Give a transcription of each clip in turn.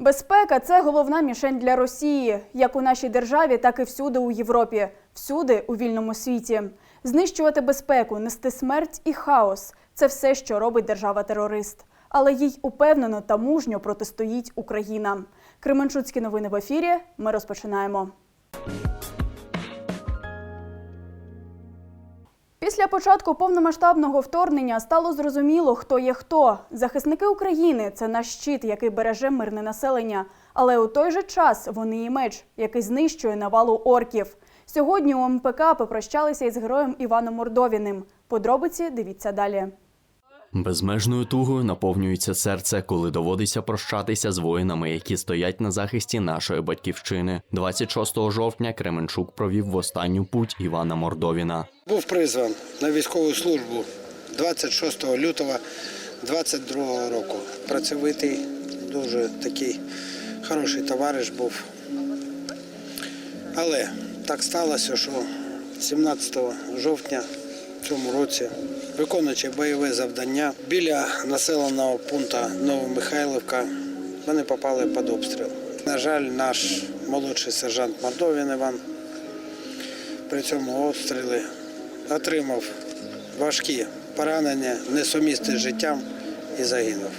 Безпека це головна мішень для Росії, як у нашій державі, так і всюди у Європі, всюди у вільному світі. Знищувати безпеку, нести смерть і хаос це все, що робить держава-терорист. Але їй упевнено та мужньо протистоїть Україна. Кременчуцькі новини в ефірі. Ми розпочинаємо. Після початку повномасштабного вторгнення стало зрозуміло, хто є хто. Захисники України це наш щит, який береже мирне населення. Але у той же час вони і меч, який знищує навалу орків. Сьогодні у МПК попрощалися із героєм Іваном Мордовіним. Подробиці дивіться далі. Безмежною тугою наповнюється серце, коли доводиться прощатися з воїнами, які стоять на захисті нашої батьківщини. 26 жовтня Кременчук провів в останню путь Івана Мордовіна. Був призван на військову службу 26 лютого 22 року. Працьовитий, дуже такий хороший товариш був. Але так сталося, що 17 жовтня в цьому році, виконуючи бойове завдання біля населеного пункту Новомихайлівка, вони попали під обстріл. На жаль, наш молодший сержант Мордовін Іван при цьому обстрілі отримав важкі поранення, несумісні з життям і загинув.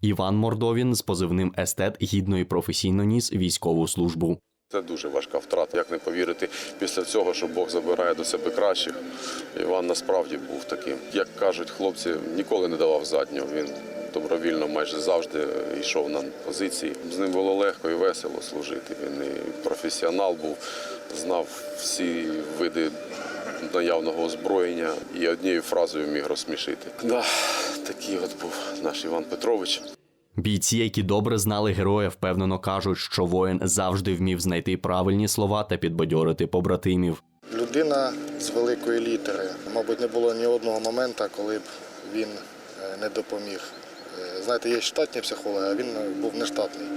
Іван Мордовін з позивним естет гідно і професійно ніс військову службу. Це дуже важка втрата. Як не повірити після цього, що Бог забирає до себе кращих. Іван насправді був таким. Як кажуть хлопці, ніколи не давав заднього. Він добровільно майже завжди йшов на позиції. З ним було легко і весело служити. Він і професіонал був, знав всі види наявного озброєння і однією фразою міг розсмішити. Да, такий от був наш Іван Петрович. Бійці, які добре знали героя, впевнено кажуть, що воїн завжди вмів знайти правильні слова та підбадьорити побратимів. Людина з великої літери. Мабуть, не було ні одного моменту, коли б він е, не допоміг. Е, Знаєте, є штатні психологи, а він е, був не штатний.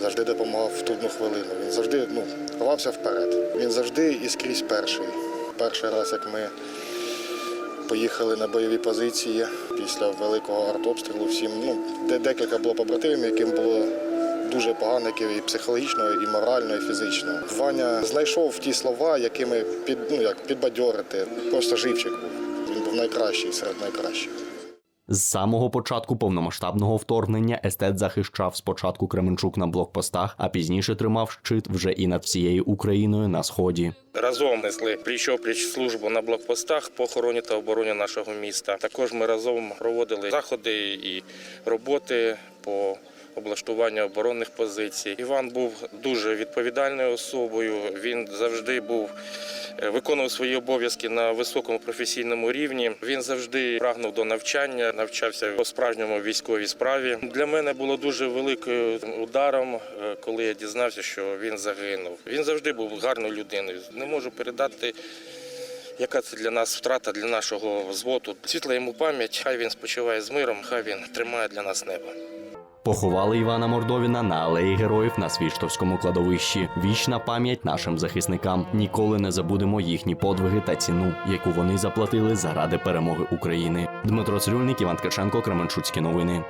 Завжди допомагав в трудну хвилину. Він завжди ну, ховався вперед. Він завжди і скрізь перший. Перший раз, як ми поїхали на бойові позиції після великого артобстрілу, всім ну, де декілька було побратимів, яким було дуже погано, які і психологічно, і морально, і фізично. Ваня знайшов ті слова, якими під, ну, як підбадьорити. Просто живчик був. Він був найкращий серед найкращих. З самого початку повномасштабного вторгнення естет захищав спочатку Кременчук на блокпостах, а пізніше тримав щит вже і над всією Україною на сході. Разом несли пліч-опліч службу на блокпостах по охороні та обороні нашого міста. Також ми разом проводили заходи і роботи по облаштуванню оборонних позицій. Іван був дуже відповідальною особою. Він завжди був е, виконував свої обов'язки на високому професійному рівні. Він завжди прагнув до навчання, навчався по справжньому військовій справі. Для мене було дуже великим ударом, е, коли я дізнався, що він загинув. Він завжди був гарною людиною. Не можу передати. Яка це для нас втрата для нашого взводу? Світла йому пам'ять. Хай він спочиває з миром, хай він тримає для нас небо. Поховали Івана Мордовіна на алеї героїв на Свіштовському кладовищі. Вічна пам'ять нашим захисникам. Ніколи не забудемо їхні подвиги та ціну, яку вони заплатили заради перемоги України. Дмитро Цирюльник, Іван Ткаченко, Кременчуцькі новини.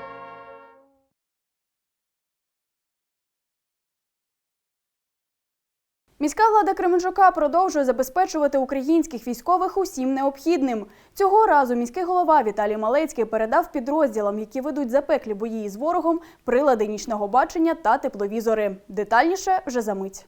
Міська влада Кременчука продовжує забезпечувати українських військових усім необхідним. Цього разу міський голова Віталій Малецький передав підрозділам, які ведуть запеклі бої з ворогом, прилади нічного бачення та тепловізори. Детальніше вже за мить.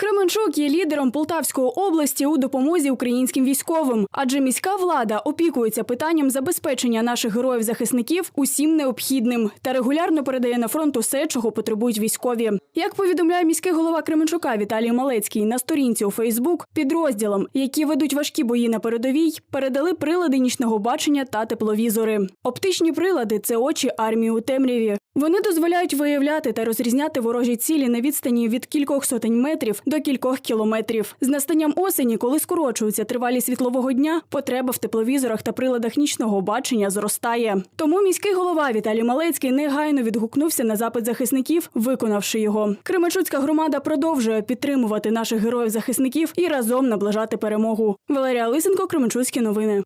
Кременчук є лідером Полтавської області у допомозі українським військовим, адже міська влада опікується питанням забезпечення наших героїв-захисників усім необхідним та регулярно передає на фронт усе, чого потребують військові. Як повідомляє міський голова Кременчука Віталій Малецький на сторінці у Фейсбук, підрозділам, які ведуть важкі бої на передовій, передали прилади нічного бачення та тепловізори. Оптичні прилади це очі армії у темряві. Вони дозволяють виявляти та розрізняти ворожі цілі на відстані від кількох сотень метрів до кількох кілометрів. З настанням осені, коли скорочується тривалість світлового дня, потреба в тепловізорах та приладах нічного бачення зростає. Тому міський голова Віталій Малецький негайно відгукнувся на запит захисників, виконавши його. Кременчуцька громада продовжує підтримувати наших героїв-захисників і разом наближати перемогу. Валерія Лисенко, Кременчуцькі новини.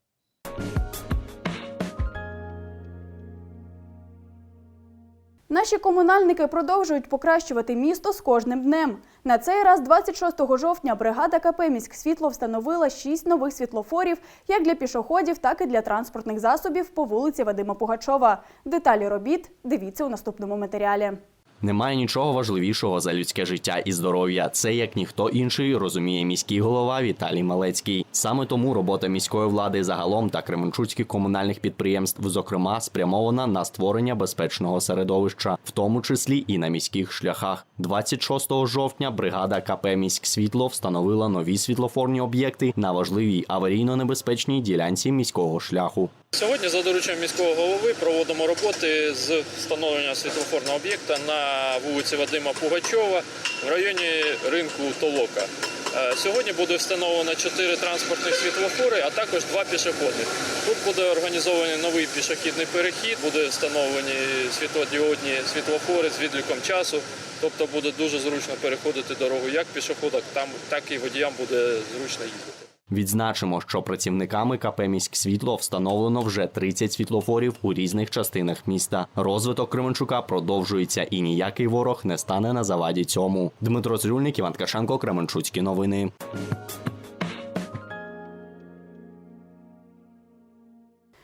Наші комунальники продовжують покращувати місто з кожним днем. На цей раз, 26 жовтня, бригада КП «Міськсвітло» встановила шість нових світлофорів як для пішоходів, так і для транспортних засобів по вулиці Вадима Пугачова. Деталі робіт дивіться у наступному матеріалі. Немає нічого важливішого за людське життя і здоров'я. Це як ніхто інший розуміє міський голова Віталій Малецький. Саме тому робота міської влади загалом та кременчуцьких комунальних підприємств, зокрема, спрямована на створення безпечного середовища, в тому числі і на міських шляхах. 26 жовтня бригада КП «Міськсвітло» встановила нові світлофорні об'єкти на важливій аварійно-небезпечній ділянці міського шляху. Сьогодні за дорученням міського голови проводимо роботи з встановлення світлофорного об'єкта на вулиці Вадима Пугачова в районі ринку Толока. Е, Сьогодні буде встановлено чотири транспортних світлофори, а також два пішоходи. Тут буде організований новий пішохідний перехід, буде встановлені світлодіодні світлофори з відліком часу. Тобто буде дуже зручно переходити дорогу як пішоходам, так і водіям буде зручно їздити. Відзначимо, що працівниками КП «Міськсвітло» встановлено вже 30 світлофорів у різних частинах міста. Розвиток Кременчука продовжується, і ніякий ворог не стане на заваді цьому. Дмитро Црюльник, Іван Ткаченко, Кременчуцькі новини.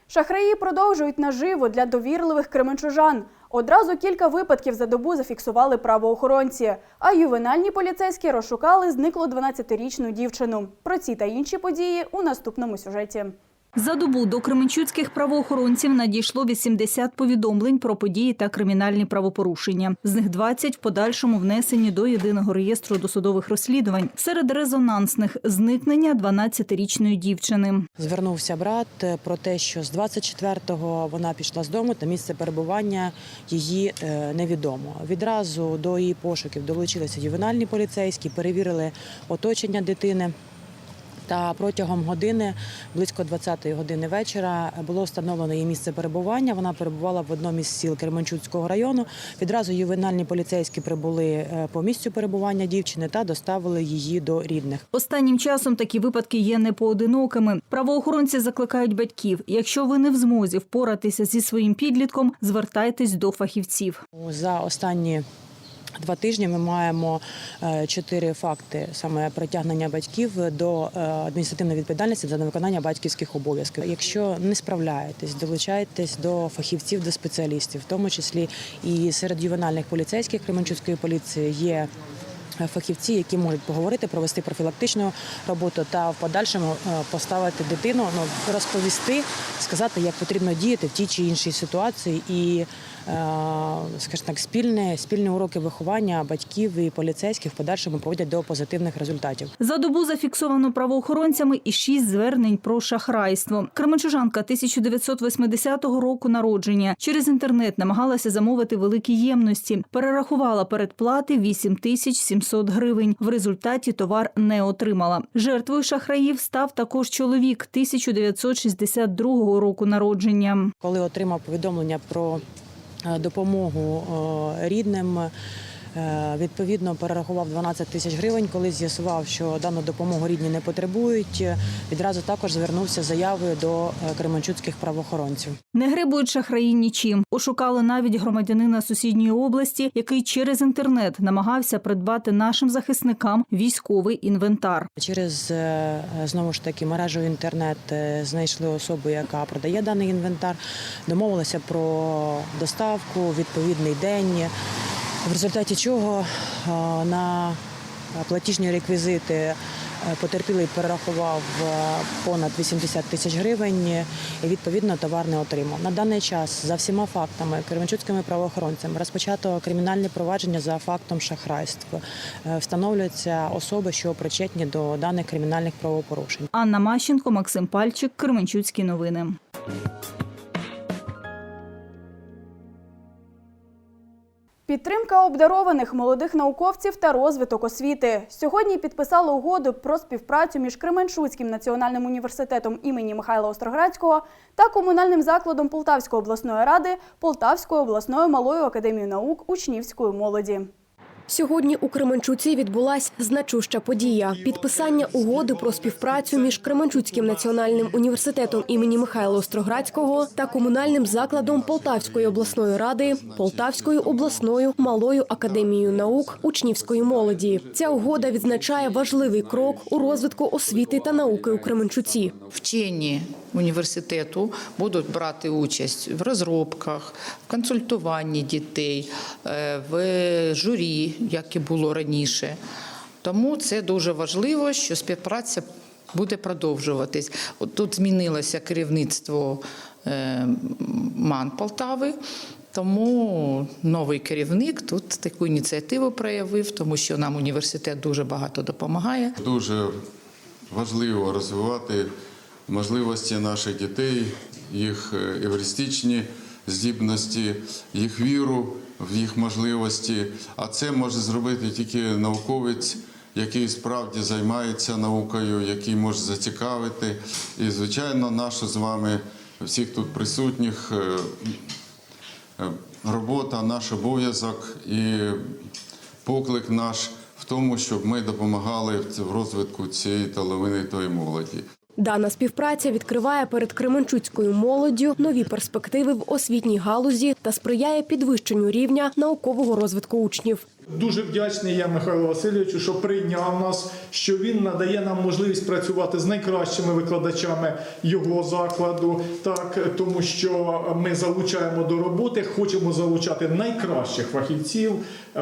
Шахраї продовжують наживу для довірливих кременчужан. Одразу кілька випадків за добу зафіксували правоохоронці. А ювенальні поліцейські розшукали зниклу 12-річну дівчину. Про ці та інші події у наступному сюжеті. За добу до кременчуцьких правоохоронців надійшло 80 повідомлень про події та кримінальні правопорушення. З них 20 в подальшому внесені до єдиного реєстру досудових розслідувань. Серед резонансних зникнення 12-річної дівчини. Звернувся брат е, про те, що з 24-го вона пішла з дому та місце перебування її е, невідомо. Відразу до її пошуків долучилися ювенальні поліцейські, перевірили оточення дитини. Та протягом години, близько 20-ї години вечора, було встановлено її місце перебування. Вона перебувала в одному із сіл Кременчуцького району. Відразу ювенальні поліцейські прибули е, по місцю перебування дівчини та доставили її до рідних. Останнім часом такі випадки є непоодинокими. Правоохоронці закликають батьків: якщо ви не в змозі впоратися зі своїм підлітком, звертайтесь до фахівців. За останні два тижні ми маємо е, чотири факти саме притягнення батьків до е, адміністративної відповідальності за невиконання батьківських обов'язків. Якщо не справляєтесь, долучайтесь до фахівців, до спеціалістів, в тому числі і серед ювенальних поліцейських Кременчуцької поліції є. Фахівці, які можуть поговорити, провести профілактичну роботу та в подальшому е, поставити дитину, ну розповісти, сказати, як потрібно діяти в тій чи іншій ситуації, і е, скажімо так, спільне спільні уроки виховання батьків і поліцейських в подальшому проводять до позитивних результатів. За добу зафіксовано правоохоронцями і шість звернень про шахрайство. Кременчужанка 1980 року народження через інтернет намагалася замовити великі ємності. Перерахувала передплати 8 тисяч 700 гривень. В результаті товар не отримала. Жертвою шахраїв став також чоловік 1962 року народження. Коли отримав повідомлення про е, допомогу е, рідним. Е, Відповідно, перерахував 12 тисяч гривень. Коли з'ясував, що дану допомогу рідні не потребують, відразу також звернувся з заявою до е, кременчуцьких правоохоронців. Не гребують шахраї нічим. Ошукали навіть громадянина сусідньої області, який через інтернет намагався придбати нашим захисникам військовий інвентар. Через е, знову ж таки мережу інтернет знайшли особу, яка продає даний інвентар, домовилися про доставку, відповідний день. В результаті чого е, на платіжні реквізити е, потерпілий перерахував е, понад 80 тисяч гривень і відповідно товар не отримав. На даний час за всіма фактами кременчуцькими правоохоронцями розпочато кримінальне провадження за фактом шахрайства. Е, Встановлюються особи, що причетні до даних кримінальних правопорушень. Анна Мащенко, Максим Пальчик, Кременчуцькі новини. Підтримка обдарованих молодих науковців та розвиток освіти. Сьогодні підписали угоду про співпрацю між Кременчуцьким національним університетом імені Михайла Остроградського та комунальним закладом Полтавської обласної ради Полтавською обласною малою академією наук учнівської молоді. Сьогодні у Кременчуці відбулась значуща подія підписання угоди про співпрацю між Кременчуцьким національним університетом імені Михайла Остроградського та комунальним закладом Полтавської обласної ради Полтавською обласною малою академією наук учнівської молоді. Ця угода відзначає важливий крок у розвитку освіти та науки у Кременчуці. Вчені університету будуть брати участь в розробках, в консультуванні дітей, е, в журі, як і було раніше. Тому це дуже важливо, що співпраця буде продовжуватись. От тут змінилося керівництво е, МАН Полтави. Тому новий керівник тут таку ініціативу проявив, тому що нам університет дуже багато допомагає. Дуже важливо розвивати можливості наших дітей, їх евристичні здібності, їх віру в їх можливості. А це може зробити тільки науковець, який справді займається наукою, який може зацікавити. І, звичайно, наша з вами, всіх тут присутніх, е, е, робота, наш обов'язок і поклик наш в тому, щоб ми допомагали в розвитку цієї талановитої молоді. Дана співпраця відкриває перед Кременчуцькою молоддю нові перспективи в освітній галузі та сприяє підвищенню рівня наукового розвитку учнів. Дуже вдячний я Михайлу Васильовичу, що прийняв нас, що він надає нам можливість працювати з найкращими викладачами його закладу, так тому що ми залучаємо до роботи, хочемо залучати найкращих фахівців,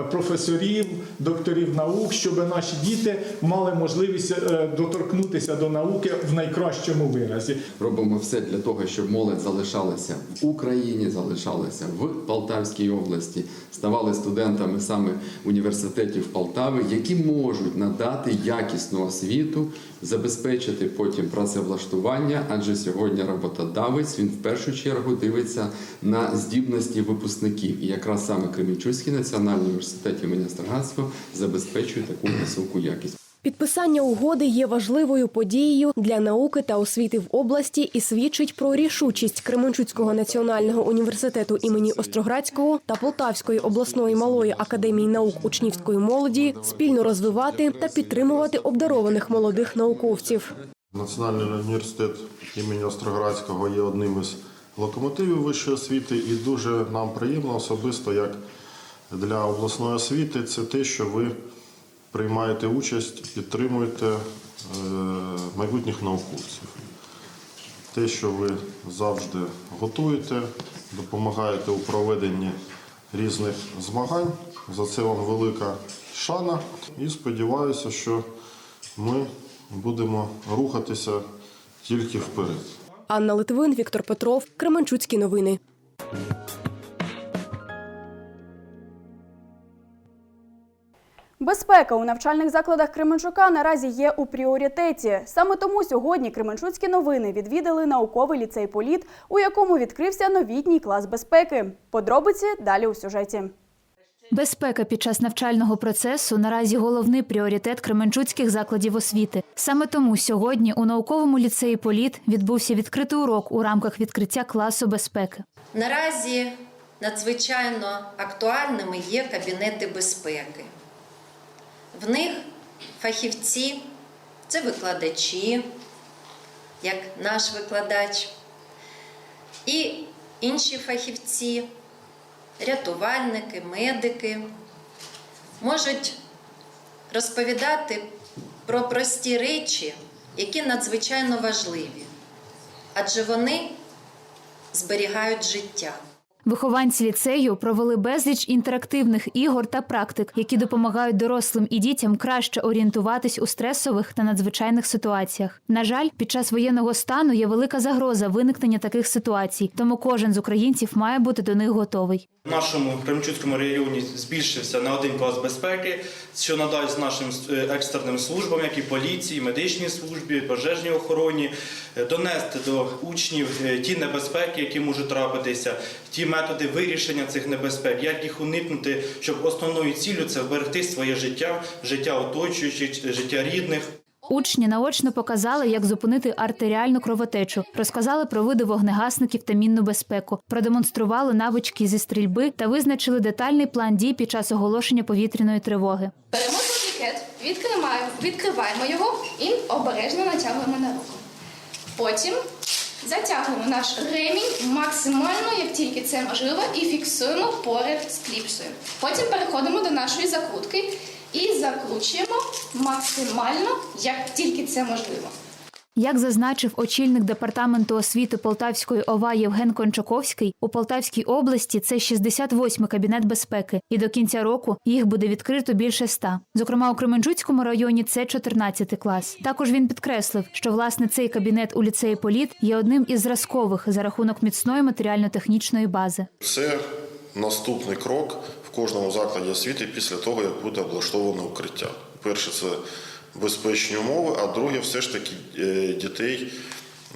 професорів, докторів наук, щоб наші діти мали можливість е, доторкнутися до науки в найкращому виразі. Робимо все для того, щоб молодь залишалася в Україні, залишалася в Полтавській області, ставали студентами саме університетів Полтави, які можуть надати якісну освіту, забезпечити потім працевлаштування, адже сьогодні роботодавець він в першу чергу дивиться на здібності випускників. І якраз саме Кремінчуцький національний університет імені Остроградського забезпечує таку високу якість. Підписання угоди є важливою подією для науки та освіти в області і свідчить про рішучість Кременчуцького національного університету імені Остроградського та Полтавської обласної малої академії наук учнівської молоді спільно розвивати та підтримувати обдарованих молодих науковців. Національний університет імені Остроградського є одним із локомотивів вищої освіти, і дуже нам приємно особисто як для обласної освіти, це те, що ви приймаєте участь, підтримуєте е, майбутніх науковців. Те, що ви завжди готуєте, допомагаєте у проведенні різних змагань. За це вам велика шана. І сподіваюся, що ми будемо рухатися тільки вперед. Анна Литвин, Віктор Петров, Кременчуцькі новини. Безпека у навчальних закладах Кременчука наразі є у пріоритеті. Саме тому сьогодні Кременчуцькі новини відвідали науковий ліцей Політ, у якому відкрився новітній клас безпеки. Подробиці далі у сюжеті. Безпека під час навчального процесу наразі головний пріоритет кременчуцьких закладів освіти. Саме тому сьогодні у науковому ліцеї Політ відбувся відкритий урок у рамках відкриття класу безпеки. Наразі надзвичайно актуальними є кабінети безпеки. В них фахівці, це викладачі, як наш викладач, і інші фахівці, рятувальники, медики можуть розповідати про прості речі, які надзвичайно важливі, адже вони зберігають життя. Вихованці ліцею провели безліч інтерактивних ігор та практик, які допомагають дорослим і дітям краще орієнтуватись у стресових та надзвичайних ситуаціях. На жаль, під час воєнного стану є велика загроза виникнення таких ситуацій, тому кожен з українців має бути до них готовий. В нашому Кремчуцькому районі збільшився на один клас безпеки, що надасть нашим е, екстреним службам, як і поліції, медичній службі, пожежній охороні, е, донести до учнів е, ті небезпеки, які можуть трапитися, ті методи вирішення цих небезпек, як їх уникнути, щоб основною ціллю це вберегти своє життя, життя оточуючих, життя рідних. Учні наочно показали, як зупинити артеріальну кровотечу, розказали про види вогнегасників та мінну безпеку, продемонстрували навички зі стрільби та визначили детальний план дій під час оголошення повітряної тривоги. Беремо турнікет, відкриваємо, відкриваємо його і обережно натягуємо на руку. Потім затягуємо наш ремінь максимально, як тільки це можливо, і фіксуємо поряд з кліпсою. Потім переходимо до нашої закрутки і закручуємо максимально, як тільки це можливо. Як зазначив очільник департаменту освіти Полтавської ОВА Євген Кончаковський, у Полтавській області це 68 кабінет безпеки, і до кінця року їх буде відкрито більше ста. Зокрема, у Кременчуцькому районі це 14 клас. Також він підкреслив, що власне цей кабінет у ліцеї Політ є одним із зразкових за рахунок міцної матеріально-технічної бази. Це наступний крок в кожному закладі освіти після того, як буде облаштоване укриття. Перше це безпечні умови, а друге, все ж таки е, дітей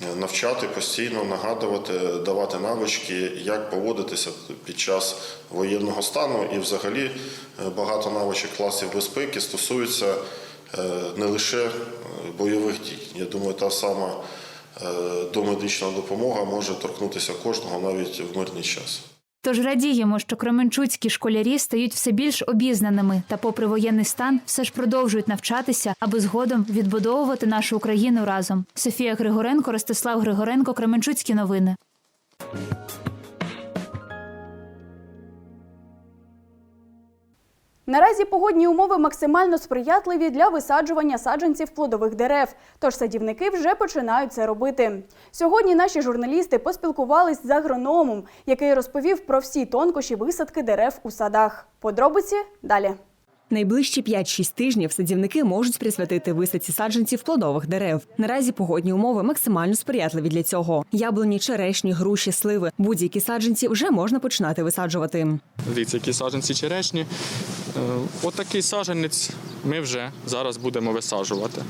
е, навчати постійно, нагадувати, давати навички, як поводитися під час воєнного стану. І взагалі е, багато навичок класів безпеки стосуються не лише бойових дій. Я думаю, та сама домедична допомога може торкнутися кожного навіть в мирний час. Тож радіємо, що кременчуцькі школярі стають все більш обізнаними та, попри воєнний стан, все ж продовжують навчатися, аби згодом відбудовувати нашу Україну разом. Софія Григоренко, Ростислав Григоренко, Кременчуцькі новини. Наразі погодні умови максимально сприятливі для висаджування саджанців плодових дерев. Тож садівники вже починають це робити. Сьогодні наші журналісти поспілкувались з агрономом, який розповів про всі тонкощі висадки дерев у садах. Подробиці далі. Найближчі 5-6 тижнів садівники можуть присвятити висадці саджанців плодових дерев. Наразі погодні умови максимально сприятливі для цього. Яблуні, черешні, груші, сливи. Будь-які саджанці вже можна починати висаджувати. Дивіться, які саджанці черешні. Е, Отакий саджанець ми вже зараз будемо висаджувати.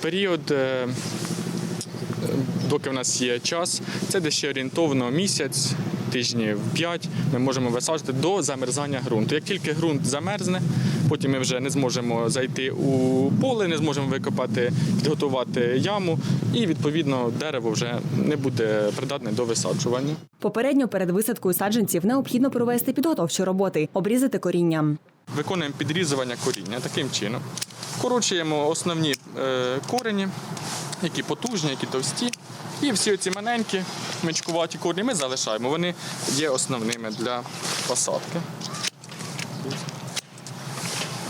Період, е, доки в нас є час, це десь ще орієнтовно місяць, тижнів 5 ми можемо висаджувати до замерзання ґрунту. Як тільки ґрунт замерзне, потім ми вже не зможемо зайти у поле, не зможемо викопати, підготувати яму, і відповідно дерево вже не буде придатне до висаджування. Попередньо перед висадкою саджанців необхідно провести підготовчі роботи, обрізати коріння. Виконуємо підрізування коріння таким чином. Вкорочуємо основні е, корені, які потужні, які товсті. І всі ці маленькі мечкуваті корені ми залишаємо. Вони є основними для посадки.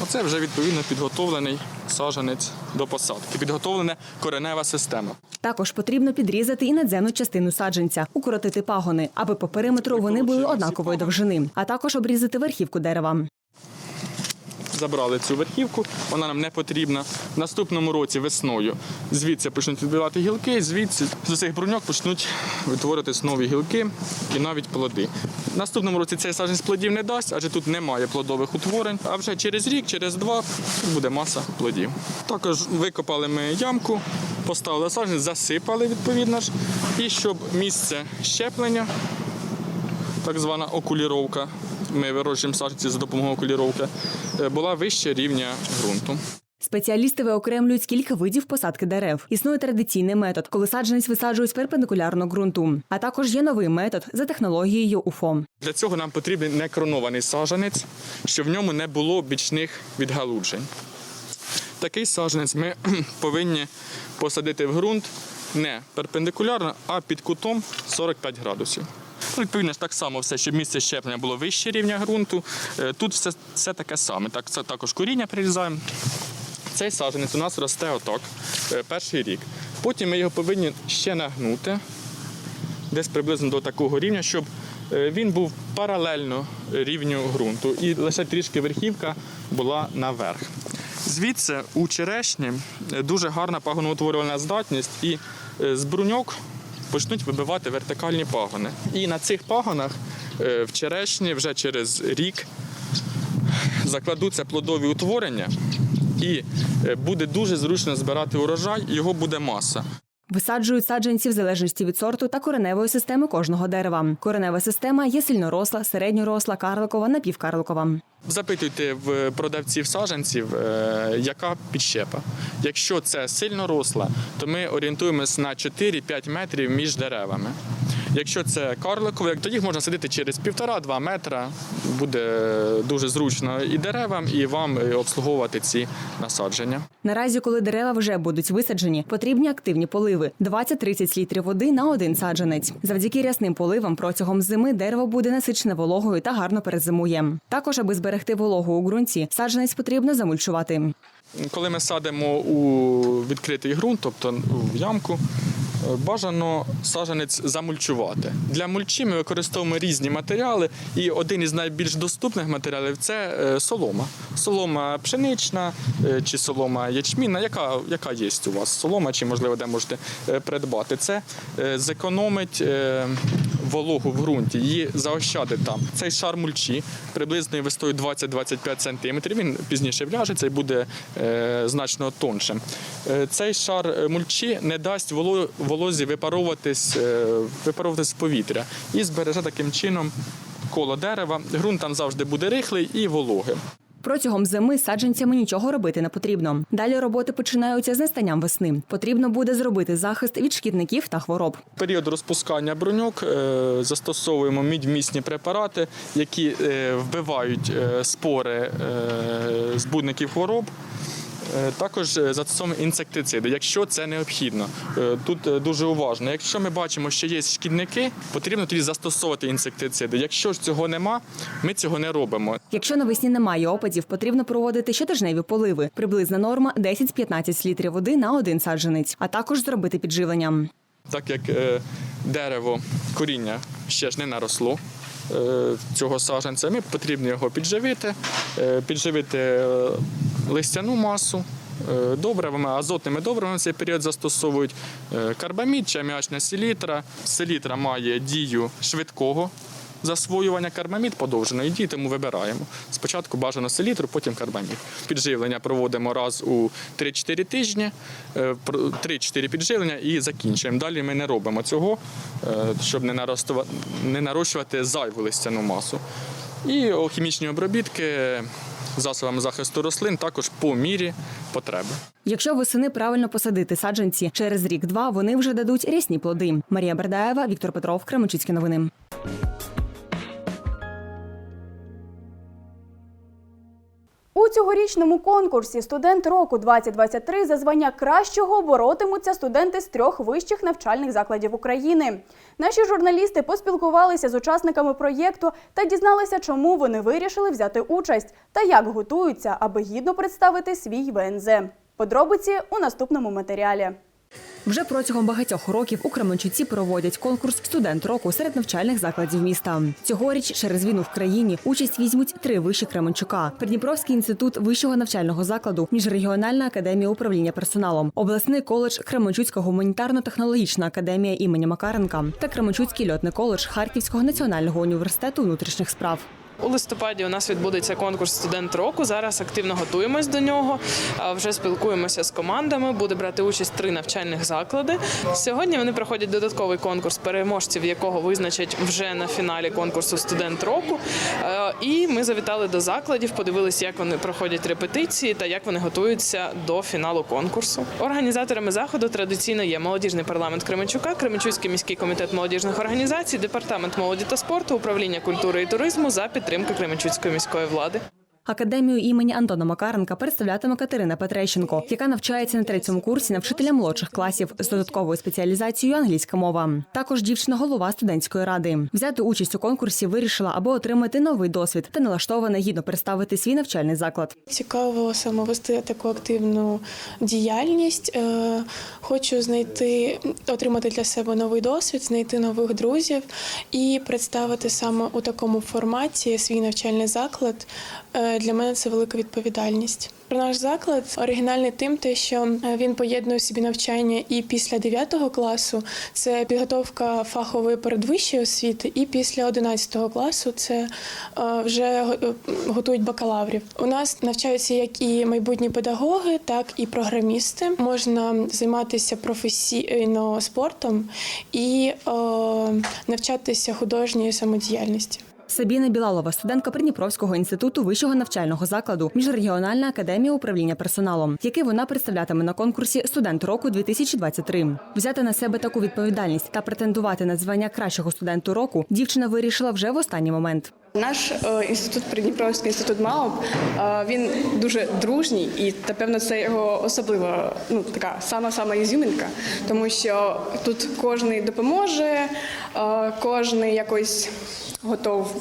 Оце вже відповідно підготовлений саджанець до посадки. Підготовлена коренева система. Також потрібно підрізати і надземну частину саджанця, укоротити пагони, аби по периметру вони були однакової довжини, а також обрізати верхівку дерева. Забрали цю верхівку, вона нам не потрібна. В наступному році весною звідси почнуть відбивати гілки, звідси з цих бруньок почнуть витворитись нові гілки і навіть плоди. В наступному році цей саджанець плодів не дасть, адже тут немає плодових утворень. А вже через рік, через два буде маса плодів. Також викопали ми ямку, поставили саджанець, засипали відповідно ж. І щоб місце щеплення, так звана окуліровка, ми вирощуємо саджанці за допомогою окуліровки, е, була вище рівня ґрунту. Спеціалісти виокремлюють кілька видів посадки дерев. Існує традиційний метод, коли саджанець висаджують перпендикулярно ґрунту. А також є новий метод за технологією УФО. Для цього нам потрібен некронований саджанець, щоб в ньому не було бічних відгалуджень. Такий саджанець ми повинні посадити в ґрунт не перпендикулярно, а під кутом 45 градусів. Відповідно, так само все, щоб місце щеплення було вище рівня ґрунту. Е, Тут все, все таке саме. Так, це також коріння прирізаємо. Цей саджанець у нас росте отак е, перший рік. Потім ми його повинні ще нагнути, десь приблизно до такого рівня, щоб е, він був паралельно рівню ґрунту і лише трішки верхівка була наверх. Звідси у черешні дуже гарна пагоноутворювальна здатність і з бруньок почнуть вибивати вертикальні пагони. І на цих пагонах е, в черешні вже через рік закладуться плодові утворення, і е, буде дуже зручно збирати урожай, його буде маса. Висаджують саджанці в залежності від сорту та кореневої системи кожного дерева. Коренева система є сильноросла, середньоросла, карликова, напівкарликова. Запитуйте в продавців саджанців, е, яка підщепа. Якщо це сильно росла, то ми орієнтуємось на 4-5 метрів між деревами. Якщо це карликове, тоді їх можна садити через півтора-два метра. Буде дуже зручно і деревам, і вам обслуговувати ці насадження. Наразі, коли дерева вже будуть висаджені, потрібні активні поливи 20-30 літрів води на один саджанець. Завдяки рясним поливам протягом зими дерево буде насичене вологою та гарно перезимує. Також, аби зберегти вологу у ґрунті, саджанець потрібно замульчувати. Коли ми садимо у відкритий ґрунт, тобто в ямку, бажано саджанець замульчувати. Для мульчі ми використовуємо різні матеріали, і один із найбільш доступних матеріалів це е, солома. Солома пшенична е, чи солома ячмінна, яка, яка є у вас солома, чи можливо де можете е, придбати. Це зекономить вологу в ґрунті, її заощадить там. Цей шар мульчі приблизно висотою 20-25 см. Він пізніше вляжеться і буде е, значно тоншим. Е, цей шар е, мульчі не дасть воло- волозі випаровуватись, випаровуватись в повітря і збереже таким чином коло дерева. Ґрунт там завжди буде рихлий і вологим. Протягом зими саджанцями нічого робити не потрібно. Далі роботи починаються з настанням весни. Потрібно буде зробити захист від шкідників та хвороб. період розпускання броньок е, застосовуємо мідьмісні препарати, які е, вбивають е, спори збудників хвороб. Е, Також е, застосовуємо інсектициди, якщо це необхідно. Е, Тут дуже уважно. Якщо ми бачимо, що є шкідники, потрібно тоді застосовувати інсектициди. Якщо ж цього нема, ми цього не робимо. Якщо навесні немає опадів, потрібно проводити щотижневі поливи. Приблизна норма 10-15 літрів води на один саджанець, а також зробити підживлення. Так як дерево коріння ще ж не наросло цього саджанця, ми потрібно його підживити, е, підживити е, листяну масу. е, Добривами, азотними добривами в цей період застосовують е, карбамід чи аміачна селітра. Селітра має дію швидкого засвоювання карбамід подовженої дії, тому вибираємо. Спочатку бажано селітру, потім карбамід. Підживлення проводимо раз у 3-4 тижні, е, про- 3-4 підживлення і закінчуємо. Далі ми не робимо цього, е, щоб не наростува- не нарощувати зайву листяну масу. І хімічні обробітки засобами захисту рослин також по мірі потреби. Якщо восени правильно посадити саджанці, через рік-два вони вже дадуть рясні плоди. Марія Бердаєва, Віктор Петров, Кременчуцькі новини. У цьогорічному конкурсі Студент року 2023 за звання кращого боротимуться студенти з трьох вищих навчальних закладів України. Наші журналісти поспілкувалися з учасниками проєкту та дізналися, чому вони вирішили взяти участь та як готуються, аби гідно представити свій ВНЗ. Подробиці у наступному матеріалі. Вже протягом багатьох років у Кременчуці проводять конкурс Студент року серед навчальних закладів міста. Цьогоріч через війну в країні участь візьмуть три виші Кременчука: Придніпровський інститут вищого навчального закладу, міжрегіональна академія управління персоналом, обласний коледж Кременчуцька гуманітарно-технологічна академія імені Макаренка та Кременчуцький льотний коледж Харківського національного університету внутрішніх справ. У листопаді у нас відбудеться конкурс студент року. Зараз активно готуємось до нього. Вже спілкуємося з командами. Буде брати участь три навчальних заклади. Сьогодні вони проходять додатковий конкурс переможців, якого визначать вже на фіналі конкурсу студент року. Е, І ми завітали до закладів, подивилися, як вони проходять репетиції та як вони готуються до фіналу конкурсу. Організаторами заходу традиційно є молодіжний парламент Кременчука, Кременчуцький міський комітет молодіжних організацій, департамент молоді та спорту, управління культури і туризму за підтримки Кременчуцької міської влади. Академію імені Антона Макаренка представлятиме Катерина Петрещенко, яка навчається на третьому курсі на вчителя молодших класів з додатковою спеціалізацією англійська мова. Також дівчина голова студентської ради. Взяти участь у конкурсі вирішила, аби отримати новий досвід та налаштована гідно представити свій навчальний заклад. Цікаво саме вести таку активну діяльність. Е, Хочу знайти, отримати для себе новий досвід, знайти нових друзів і представити саме у такому форматі свій навчальний заклад, е, для мене це велика відповідальність. Про наш заклад оригінальний тим, те, що е, він поєднує собі навчання і після 9 класу це підготовка фахової передвищої освіти, і після 11 класу це е, вже е, готують бакалаврів. У нас навчаються як і майбутні педагоги, так і програмісти. Можна займатися професійно спортом і навчатися художньої самодіяльності. Сабіна Білалова, студентка Придніпровського інституту вищого навчального закладу, міжрегіональна академія управління персоналом, який вона представлятиме на конкурсі Студент року 2023 Взяти на себе таку відповідальність та претендувати на звання кращого студенту року дівчина вирішила вже в останній момент. Наш е, інститут Придніпровський інститут МАОП, е, він дуже дружній, і напевно це його особлива, ну така сама сама ізюмінка, тому що тут кожен допоможе, е, кожен якось готов.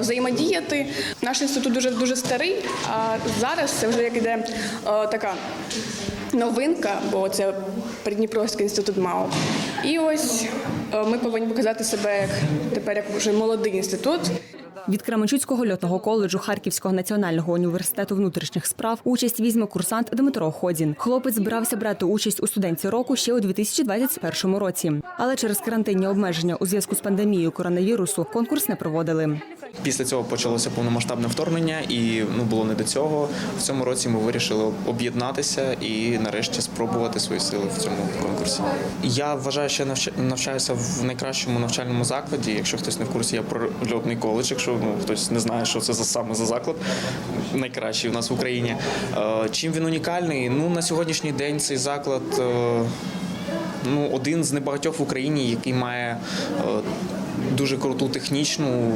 Взаємодіяти. Наш інститут дуже дуже старий, а зараз це вже як іде така новинка, бо це Придніпровський інститут МАО. І ось е, ми повинні показати себе як тепер як вже молодий інститут. Від Кременчуцького льотного коледжу Харківського національного університету внутрішніх справ участь візьме курсант Дмитро Ходін. Хлопець збирався брати участь у студентці року ще у 2021 році. Але через карантинні обмеження у зв'язку з пандемією коронавірусу конкурс не проводили. Після цього почалося повномасштабне вторгнення, і ну було не до цього. В цьому році ми вирішили об'єднатися і нарешті спробувати свої сили в цьому конкурсі. Я вважаю, що навчаюся в найкращому навчальному закладі. Якщо хтось не в курсі, я про льотний коледж. Якщо ну хтось не знає, що це за саме за заклад, найкращий у нас в Україні. Е, Чим він унікальний? Ну на сьогоднішній день цей заклад. е, Ну, один з небагатьох в Україні, який має е, дуже круту технічну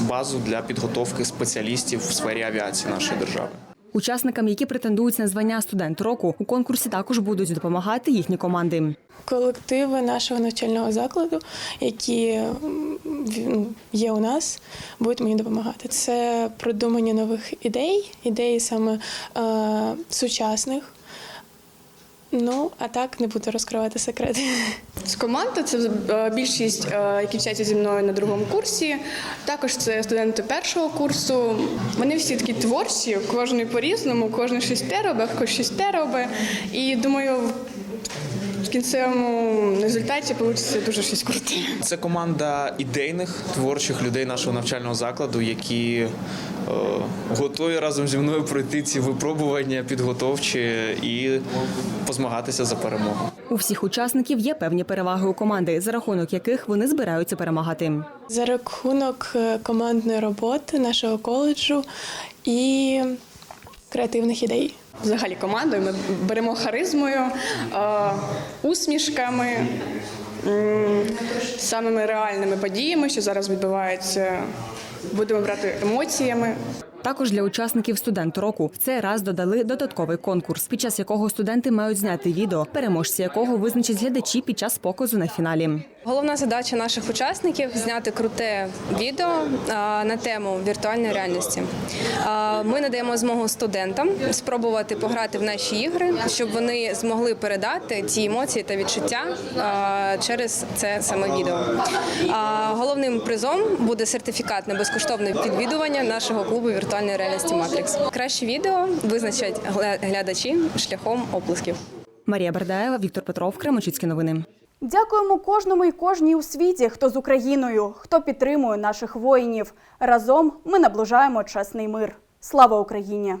базу для підготовки спеціалістів в сфері авіації нашої держави. Учасникам, які претендують на звання студент року, у конкурсі також будуть допомагати їхні команди. Колективи нашого навчального закладу, які є у нас, будуть мені допомагати. Це продумання нових ідей, ідеї саме е, сучасних. Ну, а так не буду розкривати секрети. З команди це е, більшість, е, які вчаться зі мною на другому курсі. Також це студенти першого курсу. Вони всі такі творчі, кожен по-різному, кожен щось те робить, хтось щось те робить. І думаю, кінцевому результаті вийде дуже щось круте. Це команда ідейних творчих людей нашого навчального закладу, які е, готові разом зі мною пройти ці випробування підготовчі і позмагатися за перемогу. У всіх учасників є певні переваги у команди, за рахунок яких вони збираються перемагати. За рахунок е, командної роботи нашого коледжу і креативних ідей. Взагалі командою ми беремо харизмою, е, усмішками, самими реальними подіями, що зараз відбуваються. Будемо брати емоціями. Також для учасників студент року в цей раз додали додатковий конкурс, під час якого студенти мають зняти відео, переможці якого визначать глядачі під час показу на фіналі. Головна задача наших учасників зняти круте відео на тему віртуальної реальності. Ми надаємо змогу студентам спробувати пограти в наші ігри, щоб вони змогли передати ті емоції та відчуття через це саме відео. Головним призом буде сертифікат на безкоштовне відвідування нашого клубу віртуальної реальності Матрікс. Краще відео визначать гля- глядачі шляхом оплесків. Марія Бердаєва, Віктор Петров, Кремочицькі новини. Дякуємо кожному і кожній у світі, хто з Україною, хто підтримує наших воїнів. Разом ми наближаємо чесний мир. Слава Україні!